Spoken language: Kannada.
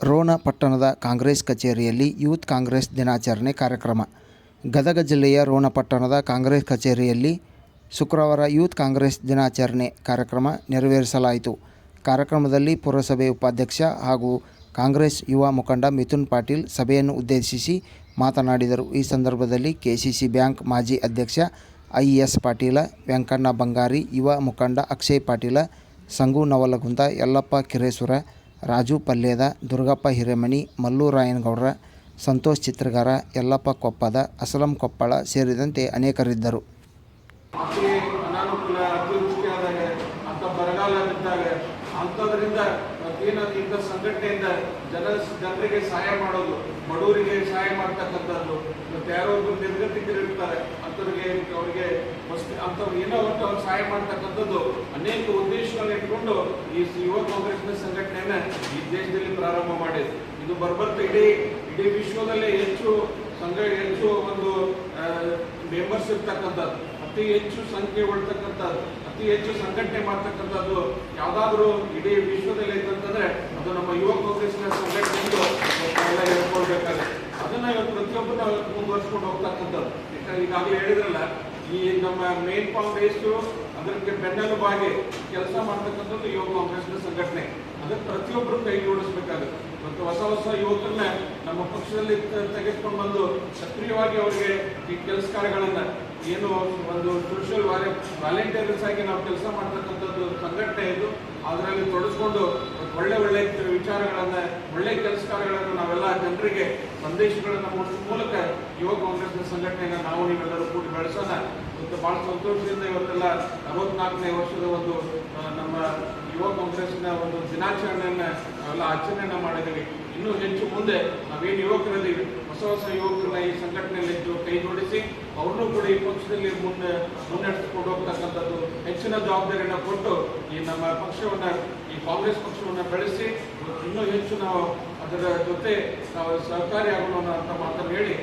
ರೋಣ ಪಟ್ಟಣದ ಕಾಂಗ್ರೆಸ್ ಕಚೇರಿಯಲ್ಲಿ ಯೂತ್ ಕಾಂಗ್ರೆಸ್ ದಿನಾಚರಣೆ ಕಾರ್ಯಕ್ರಮ. ಗದಗ ಜಿಲ್ಲೆಯ ರೋಣ ಪಟ್ಟಣದ ಕಾಂಗ್ರೆಸ್ ಕಚೇರಿಯಲ್ಲಿ ಶುಕ್ರವಾರ ಯೂತ್ ಕಾಂಗ್ರೆಸ್ ದಿನಾಚರಣೆ ಕಾರ್ಯಕ್ರಮ ನೆರವೇರಿಸಲಾಯಿತು. ಕಾರ್ಯಕ್ರಮದಲ್ಲಿ ಪುರಸಭೆ ಉಪಾಧ್ಯಕ್ಷ ಹಾಗೂ ಕಾಂಗ್ರೆಸ್ ಯುವ ಮುಖಂಡ ಮಿಥುನ್ ಪಾಟೀಲ್ ಸಭೆಯನ್ನು ಉದ್ದೇಶಿಸಿ ಮಾತನಾಡಿದರು. ಈ ಸಂದರ್ಭದಲ್ಲಿ ಕೆಸಿಸಿ ಬ್ಯಾಂಕ್ ಮಾಜಿ ಅಧ್ಯಕ್ಷ ಐ ಎಸ್ ಪಾಟೀಲ, ವೆಂಕಣ್ಣ ಬಂಗಾರಿ, ಯುವ ಮುಖಂಡ ಅಕ್ಷಯ್ ಪಾಟೀಲ, ಸಂಗು ನವಲಗುಂದ, ಯಲ್ಲಪ್ಪ ಕಿರೇಸುರ ರಾಜು ಪಲ್ಲೇದ ದುರ್ಗಪ್ಪ ಹಿರೇಮಣಿ, ಮಲ್ಲು ರಾಯನಗೌಡ್ರ, ಸಂತೋಷ್ ಚಿತ್ರಗಾರ, ಯಲ್ಲಪ್ಪ ಕೊಪ್ಪದ, ಅಸಲಂ ಕೊಪ್ಪಳ ಸೇರಿದಂತೆ ಅನೇಕರಿದ್ದರು. ಸಂಘಟನೆಯಿಂದ ಜನ ಜನರಿಗೆ ಸಹಾಯ ಮಾಡೋದು ಬಡವರಿಗೆ ಸಹಾಯ ಮಾಡ್ತಕ್ಕಂಥದ್ದು ಮತ್ತೆ ಯಾರೋ ಒಬ್ರು ನಿರ್ಗತಿಕರು ಅಂಥವ್ರಿಗೆ ಅವರಿಗೆ ವಸ್ತು ಅಂಥವ್ರು ಏನೋ ಒಟ್ಟು ಅವ್ರು ಸಹಾಯ ಮಾಡ್ತಕ್ಕಂಥದ್ದು ಅನೇಕ ಉದ್ದೇಶಗಳನ್ನ ಇಟ್ಕೊಂಡು ಈ ಯುವ ಕಾಂಗ್ರೆಸ್ನ ಸಂಘಟನೆಯನ್ನ ಈ ದೇಶದಲ್ಲಿ ಪ್ರಾರಂಭ ಮಾಡಿದೆ. ಇದು ಬರ್ಬರ್ತ ಇಡೀ ಇಡೀ ವಿಶ್ವದಲ್ಲೇ ಹೆಚ್ಚು ಸಂಘ, ಹೆಚ್ಚು ಒಂದು ಮೆಂಬರ್ಸ್ ಇರ್ತಕ್ಕಂಥದ್ದು. ಅತಿ ಹೆಚ್ಚು ಸಂಖ್ಯೆ ಉಳ್ತಕ್ಕಂಥದ್ದು, ಅತಿ ಹೆಚ್ಚು ಸಂಘಟನೆ ಮಾಡ್ತಕ್ಕಂಥದ್ದು ಯಾವ್ದಾದ್ರು ಇಡೀ ವಿಶ್ವದಲ್ಲಿ ಐತಂತಂದ್ರೆ ಅದು ನಮ್ಮ ಯುವ ಕಾಂಗ್ರೆಸ್ನ ಸಂಘಟನೆ ಹೇಳ್ಕೊಳ್ಬೇಕಾದ್ರೆ ಅದನ್ನ ಇವತ್ತು ಪ್ರತಿಯೊಬ್ಬರು ಮುಂದುವರ್ಸ್ಕೊಂಡು ಹೋಗ್ತಕ್ಕಂಥದ್ದು. ಈಗಾಗಲೇ ಹೇಳಿದ್ರಲ್ಲ, ಈ ನಮ್ಮ ಮೇನ್ ಕಾಂಗ್ರೆಸ್ ಅದಕ್ಕೆ ಬೆನ್ನೆಲುಬಾಗಿ ಕೆಲಸ ಮಾಡ್ತಕ್ಕಂಥದ್ದು ಯುವ ಕಾಂಗ್ರೆಸ್ನ ಸಂಘಟನೆ. ಅದಕ್ಕೆ ಪ್ರತಿಯೊಬ್ಬರು ಕೈ ಜೋಡಿಸ್ಬೇಕಾಗುತ್ತೆ. ಮತ್ತು ಹೊಸ ಹೊಸ ಯುವಕರನ್ನ ನಮ್ಮ ಪಕ್ಷದಲ್ಲಿ ತೆಗೆದುಕೊಂಡು ಬಂದು ಸಕ್ರಿಯವಾಗಿ ಅವರಿಗೆ ಈ ಕೆಲಸ ಕಾರ್ಯಗಳನ್ನ ಏನು ಒಂದು ಸೋಷಿಯಲ್ ವಾಲಂಟಿಯರ್ಸ್ ಆಗಿ ನಾವು ಕೆಲಸ ಮಾಡ್ತಕ್ಕಂಥದ್ದು ಸಂಘಟನೆ ಇದು. ಅದರಲ್ಲಿ ತೊಡಸ್ಕೊಂಡು ಒಳ್ಳೆ ಒಳ್ಳೆ ವಿಚಾರಗಳನ್ನ, ಒಳ್ಳೆ ಕೆಲಸ ಕಾರ್ಯಗಳನ್ನು ಜನರಿಗೆ ಸಂದೇಶಗಳನ್ನು ಮೂಡಿಸುವ ಮೂಲಕ ಯುವ ಕಾಂಗ್ರೆಸ್ನ ಸಂಘಟನೆಯನ್ನು ನಾವು ನೀವೆಲ್ಲರೂ ಕೂಡಿ ಬೆಳೆಸೋಣ ಮತ್ತು ಬಹಳ ಸಂತೋಷದಿಂದ ಇವತ್ತೆಲ್ಲ ಅರವತ್ನಾಲ್ಕನೇ ವರ್ಷದ ಒಂದು ನಮ್ಮ ಯುವ ಕಾಂಗ್ರೆಸ್ನ ಒಂದು ದಿನಾಚರಣೆಯನ್ನ ಎಲ್ಲ ಆಚರಣೆಯನ್ನ ಮಾಡಿದ್ದೀವಿ. ಇನ್ನೂ ಹೆಚ್ಚು ಮುಂದೆ ನಾವೇನು ಯುವಕರಿದ್ದೀವಿ ಹೊಸ ಹೊಸ ಯುವಕರನ್ನ ಈ ಸಂಘಟನೆಯಲ್ಲಿ ಕೈ ಜೋಡಿಸಿ ಈ ಪಕ್ಷದಲ್ಲಿ ಮುನ್ನೆ ಮುನ್ನಡೆಸಿಕೊಂಡು ಹೋಗ್ತಕ್ಕಂಥದ್ದು ಹೆಚ್ಚಿನ ಜವಾಬ್ದಾರಿಯನ್ನು ಕೊಟ್ಟು ಈ ನಮ್ಮ ಪಕ್ಷವನ್ನ, ಈ ಕಾಂಗ್ರೆಸ್ ಪಕ್ಷವನ್ನ ಬೆಳೆಸಿ ಇನ್ನೂ ಹೆಚ್ಚು ನಾವು ಅದರ ಜೊತೆ ನಾವು ಸಹಕಾರಿಯಾಗೋಣ ಅಂತ ಮಾತನ್ನು ಹೇಳಿ